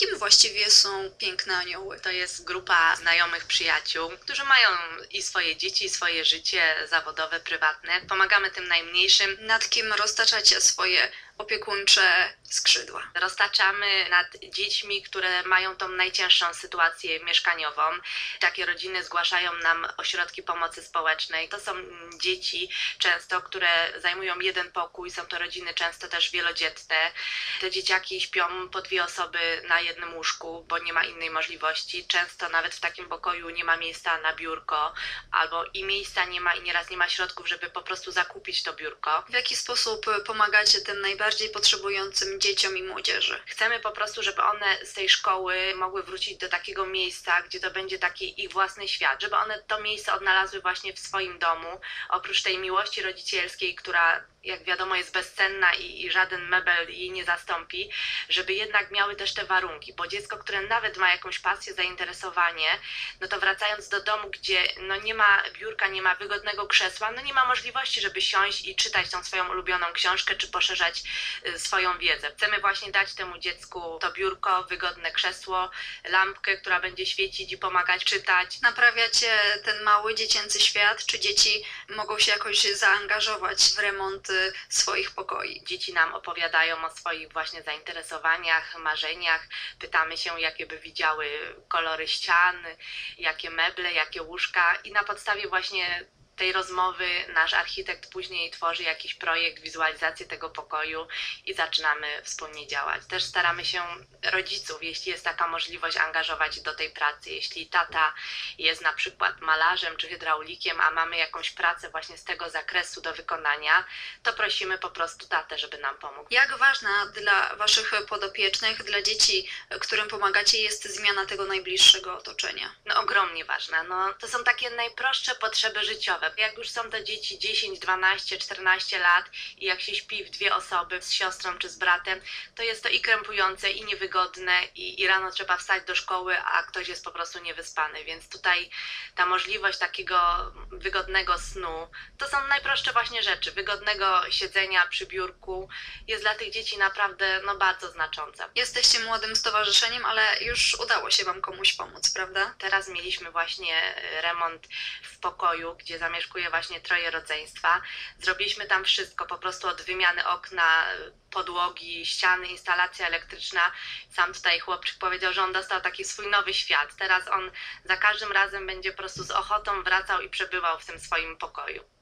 Kim właściwie są piękne anioły? To jest grupa znajomych przyjaciół, którzy mają i swoje dzieci, i swoje życie zawodowe, prywatne. Pomagamy tym najmniejszym. Nad kim roztaczacie swoje opiekuńcze skrzydła? Roztaczamy nad dziećmi, które mają tą najcięższą sytuację mieszkaniową. Takie rodziny zgłaszają nam ośrodki pomocy społecznej. To są dzieci często, które zajmują jeden pokój, są to rodziny często też wielodzietne. Te dzieciaki śpią po dwie osoby na jednym łóżku, bo nie ma innej możliwości. Często nawet w takim pokoju nie ma miejsca na biurko, albo i miejsca nie ma, i nieraz nie ma środków, żeby po prostu zakupić to biurko. W jaki sposób pomagacie tym najbardziej potrzebującym dzieciom i młodzieży? Chcemy po prostu, żeby one z tej szkoły mogły wrócić do takiego miejsca, gdzie to będzie taki ich własny świat, żeby one to miejsce odnalazły właśnie w swoim domu. Oprócz tej miłości rodzicielskiej, która jak wiadomo jest bezcenna i, i, żaden mebel jej nie zastąpi, żeby jednak miały też te warunki, bo dziecko, które nawet ma jakąś pasję, zainteresowanie, no to wracając do domu, gdzie no nie ma biurka, nie ma wygodnego krzesła, no nie ma możliwości, żeby siąść i czytać tą swoją ulubioną książkę, czy poszerzać y, swoją wiedzę. Chcemy właśnie dać temu dziecku to biurko, wygodne krzesło, lampkę, która będzie świecić i pomagać czytać. Naprawiacie ten mały dziecięcy świat, czy dzieci mogą się jakoś zaangażować w remont swoich pokoi. Dzieci nam opowiadają o swoich właśnie zainteresowaniach, marzeniach. Pytamy się, jakie by widziały kolory ścian, jakie meble, jakie łóżka i na podstawie właśnie tej rozmowy nasz architekt później tworzy jakiś projekt, wizualizację tego pokoju i zaczynamy wspólnie działać. Też staramy się rodziców, jeśli jest taka możliwość, angażować do tej pracy. Jeśli tata jest na przykład malarzem czy hydraulikiem, a mamy jakąś pracę właśnie z tego zakresu do wykonania, to prosimy po prostu tatę, żeby nam pomógł. Jak ważna dla Waszych podopiecznych, dla dzieci, którym pomagacie, jest zmiana tego najbliższego otoczenia? No ogromnie ważna. No, to są takie najprostsze potrzeby życiowe jak już są to dzieci 10, 12, 14 lat i jak się śpi w dwie osoby z siostrą czy z bratem, to jest to i krępujące, i niewygodne, i, i rano trzeba wstać do szkoły, a ktoś jest po prostu niewyspany. Więc tutaj ta możliwość takiego wygodnego snu to są najprostsze właśnie rzeczy. Wygodnego siedzenia przy biurku jest dla tych dzieci naprawdę no, bardzo znacząca. Jesteście młodym stowarzyszeniem, ale już udało się Wam komuś pomóc, prawda? Teraz mieliśmy właśnie remont w pokoju, gdzie zamiast zamieszkuje właśnie troje rodzeństwa. Zrobiliśmy tam wszystko, po prostu od wymiany okna, podłogi, ściany, instalacja elektryczna. Sam tutaj chłopczyk powiedział, że on dostał taki swój nowy świat. Teraz on za każdym razem będzie po prostu z ochotą wracał i przebywał w tym swoim pokoju.